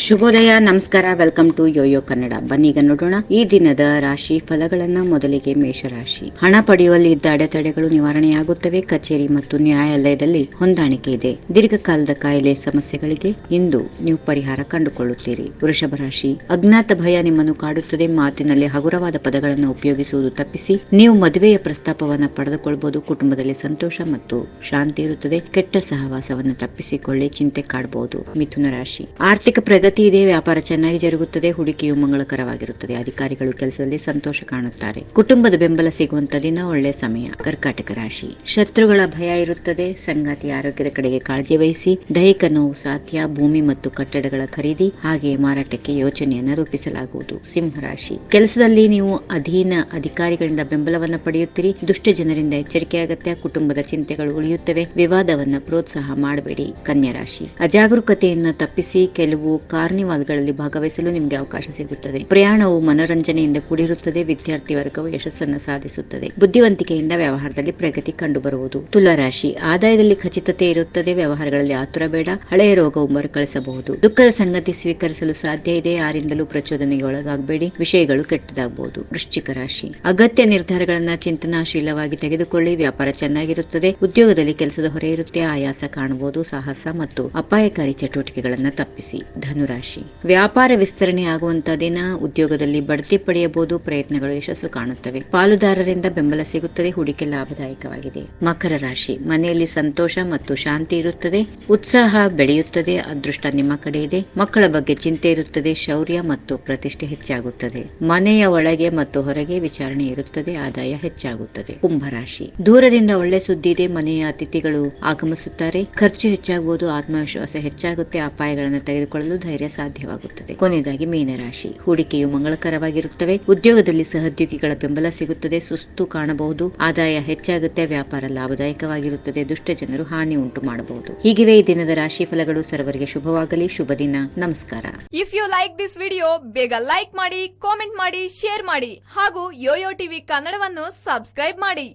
ಶುಭೋದಯ, ನಮಸ್ಕಾರ, welcome to YoYo Kannada. ಬನ್ನೀಗ ನೋಡೋಣ. ಈ ದಿನದ ರಾಶಿ ಫಲಗಳನ್ನ ಮೊದಲಿಗೆ ಮೇಷರಾಶಿ. ಹಣ ಪಡೆಯುವಲ್ಲಿ ಇದ್ದ ಅಡೆತಡೆಗಳು ನಿವಾರಣೆಯಾಗುತ್ತವೆ. ಕಚೇರಿ ಮತ್ತು ನ್ಯಾಯಾಲಯದಲ್ಲಿ ಹೊಂದಾಣಿಕೆ ಇದೆ. ದೀರ್ಘಕಾಲದ ಕಾಯಿಲೆ ಸಮಸ್ಯೆಗಳಿಗೆ ಇಂದು ನೀವು ಪರಿಹಾರ ಕಂಡುಕೊಳ್ಳುತ್ತೀರಿ. ವೃಷಭ ರಾಶಿ, ಅಜ್ಞಾತ ಭಯ ನಿಮ್ಮನ್ನು ಕಾಡುತ್ತದೆ. ಮಾತಿನಲ್ಲಿ ಹಗುರವಾದ ಪದಗಳನ್ನು ಉಪಯೋಗಿಸುವುದು ತಪ್ಪಿಸಿ, ನೀವು ಮದುವೆಯ ಪ್ರಸ್ತಾಪವನ್ನು ಪಡೆದುಕೊಳ್ಳಬಹುದು ಕುಟುಂಬದಲ್ಲಿ ಸಂತೋಷ ಮತ್ತು ಶಾಂತಿ ಇರುತ್ತದೆ. ಕೆಟ್ಟ ಸಹವಾಸವನ್ನು ತಪ್ಪಿಸಿಕೊಳ್ಳಿ, ಚಿಂತೆ ಕಾಡಬಹುದು ಮಿಥುನ ರಾಶಿ, ಆರ್ಥಿಕ ಪ್ರಗತಿ ಇದೆ ವ್ಯಾಪಾರ ಚೆನ್ನಾಗಿ ಜರುಗುತ್ತದೆ, ಹೂಡಿಕೆಯು ಮಂಗಳಕರವಾಗಿರುತ್ತದೆ. ಅಧಿಕಾರಿಗಳು ಕೆಲಸದಲ್ಲಿ ಸಂತೋಷ ಕಾಣುತ್ತಾರೆ. ಕುಟುಂಬದ ಬೆಂಬಲ ಸಿಗುವಂತ ದಿನ ಒಳ್ಳೆಯ ಸಮಯ. ಕರ್ಕಾಟಕ ರಾಶಿ. ಶತ್ರುಗಳ ಭಯ ಇರುತ್ತದೆ. ಸಂಗಾತಿ ಆರೋಗ್ಯದ ಕಡೆಗೆ ಕಾಳಜಿ ವಹಿಸಿ, ದೈಹಿಕ ನೋವು ಸಾಧ್ಯ, ಭೂಮಿ ಮತ್ತು ಕಟ್ಟಡಗಳ ಖರೀದಿ ಹಾಗೆ ಮಾರಾಟಕ್ಕೆ ಯೋಜನೆಯನ್ನು ರೂಪಿಸಲಾಗುವುದು. ಸಿಂಹ ರಾಶಿ. ಕೆಲಸದಲ್ಲಿ ನೀವು ಅಧೀನ ಅಧಿಕಾರಿಗಳಿಂದ ಬೆಂಬಲವನ್ನು ಪಡೆಯುತ್ತೀರಿ. ದುಷ್ಟ ಜನರಿಂದ ಎಚ್ಚರಿಕೆ ಅಗತ್ಯ. ಕುಟುಂಬದ ಚಿಂತೆಗಳು ಉಳಿಯುತ್ತವೆ. ವಿವಾದವನ್ನು ಪ್ರೋತ್ಸಾಹ ಮಾಡಬೇಡಿ. ಕನ್ಯಾ ರಾಶಿ. ಅಜಾಗರೂಕತೆಯನ್ನು ತಪ್ಪಿಸಿ, ಕೆಲವು ಕಾರ್ನಿವಾಲ್ಗಳಲ್ಲಿ ಭಾಗವಹಿಸಲು ನಿಮಗೆ ಅವಕಾಶ ಸಿಗುತ್ತದೆ. ಪ್ರಯಾಣವು ಮನೋರಂಜನೆಯಿಂದ ಕೂಡಿರುತ್ತದೆ, ವಿದ್ಯಾರ್ಥಿ ವರ್ಗವು ಯಶಸ್ಸನ್ನು ಸಾಧಿಸುತ್ತದೆ. ಬುದ್ಧಿವಂತಿಕೆಯಿಂದ ವ್ಯವಹಾರದಲ್ಲಿ ಪ್ರಗತಿ ಕಂಡುಬರುವುದು. ತುಲಾರಾಶಿ, ಆದಾಯದಲ್ಲಿ ಖಚಿತತೆ ಇರುತ್ತದೆ, ವ್ಯವಹಾರಗಳಲ್ಲಿ ಆತುರ ಬೇಡ, ಹಳೆಯ ರೋಗವು ಮರುಕಳಿಸಬಹುದು. ದುಃಖದ ಸಂಗತಿ ಸ್ವೀಕರಿಸಲು ಸಾಧ್ಯ ಇದೆ, ಯಾರಿಂದಲೂ ಪ್ರಚೋದನೆಗೆ ಒಳಗಾಗಬೇಡಿ ವಿಷಯಗಳು ಕೆಟ್ಟದಾಗಬಹುದು. ವೃಶ್ಚಿಕ ರಾಶಿ, ಅಗತ್ಯ ನಿರ್ಧಾರಗಳನ್ನ ಚಿಂತನಾಶೀಲವಾಗಿ ತೆಗೆದುಕೊಳ್ಳಿ, ವ್ಯಾಪಾರ ಚೆನ್ನಾಗಿರುತ್ತದೆ, ಉದ್ಯೋಗದಲ್ಲಿ ಕೆಲಸದ ಹೊರೆ ಇರುತ್ತೆ, ಆಯಾಸ ಕಾಣಬಹುದು, ಸಾಹಸ ಮತ್ತು ಅಪಾಯಕಾರಿ ಚಟುವಟಿಕೆಗಳನ್ನ ತಪ್ಪಿಸಿ. ಧನುರಾಶಿ. ವ್ಯಾಪಾರ ವಿಸ್ತರಣೆ ಆಗುವಂತಹ ದಿನ ಉದ್ಯೋಗದಲ್ಲಿ ಬಡ್ತಿ ಪಡೆಯಬಹುದು, ಪ್ರಯತ್ನಗಳು ಯಶಸ್ಸು ಕಾಣುತ್ತವೆ. ಪಾಲುದಾರರಿಂದ ಬೆಂಬಲ ಸಿಗುತ್ತದೆ, ಹೂಡಿಕೆ ಲಾಭದಾಯಕವಾಗಿದೆ. ಮಕರ ರಾಶಿ, ಮನೆಯಲ್ಲಿ ಸಂತೋಷ ಮತ್ತು ಶಾಂತಿ ಇರುತ್ತದೆ, ಉತ್ಸಾಹ ಬೆಳೆಯುತ್ತದೆ, ಅದೃಷ್ಟ ನಿಮ್ಮ ಕಡೆ ಇದೆ. ಮಕ್ಕಳ ಬಗ್ಗೆ ಚಿಂತೆ ಇರುತ್ತದೆ, ಶೌರ್ಯ ಮತ್ತು ಪ್ರತಿಷ್ಠೆ ಹೆಚ್ಚಾಗುತ್ತದೆ. ಮನೆಯ ಒಳಗೆ ಮತ್ತು ಹೊರಗೆ ವಿಚಾರಣೆ ಇರುತ್ತದೆ, ಆದಾಯ ಹೆಚ್ಚಾಗುತ್ತದೆ. ಕುಂಭರಾಶಿ ದೂರದಿಂದ ಒಳ್ಳೆ ಸುದ್ದಿ ಇದೆ, ಮನೆಯ ಅತಿಥಿಗಳು ಆಗಮಿಸುತ್ತಾರೆ. ಖರ್ಚು ಹೆಚ್ಚಾಗುವುದು ಆತ್ಮವಿಶ್ವಾಸ ಹೆಚ್ಚಾಗುತ್ತೆ, ಅಪಾಯಗಳನ್ನು ತೆಗೆದುಕೊಳ್ಳಲು ಧೈರ್ಯ ಸಾಧ್ಯವಾಗುತ್ತದೆ. ಕೊನೆಯದಾಗಿ ಮೀನರಾಶಿ. ಹೂಡಿಕೆಯು ಮಂಗಳಕರವಾಗಿರುತ್ತವೆ. ಉದ್ಯೋಗದಲ್ಲಿ ಸಹೋದ್ಯೋಗಿಗಳ ಬೆಂಬಲ ಸಿಗುತ್ತದೆ. ಸುಸ್ತು ಕಾಣಬಹುದು. ಆದಾಯ ಹೆಚ್ಚಾಗುತ್ತೆ. ವ್ಯಾಪಾರ ಲಾಭದಾಯಕವಾಗಿರುತ್ತದೆ. ದುಷ್ಟ ಜನರು ಹಾನಿ ಉಂಟು ಮಾಡಬಹುದು. ಹೀಗಿವೆ ಈ ದಿನದ ರಾಶಿ ಫಲಗಳು. ಸರ್ವರಿಗೆ ಶುಭವಾಗಲಿ. ಶುಭ ದಿನ. ನಮಸ್ಕಾರ. If you like this video ಬೇಗ ಲೈಕ್ ಮಾಡಿ ಕಾಮೆಂಟ್ ಮಾಡಿ ಶೇರ್ ಮಾಡಿ ಹಾಗೂ ಯೋಯೋ ಟಿವಿ ಕನ್ನಡವನ್ನು ಸಬ್ಸ್ಕ್ರೈಬ್ ಮಾಡಿ.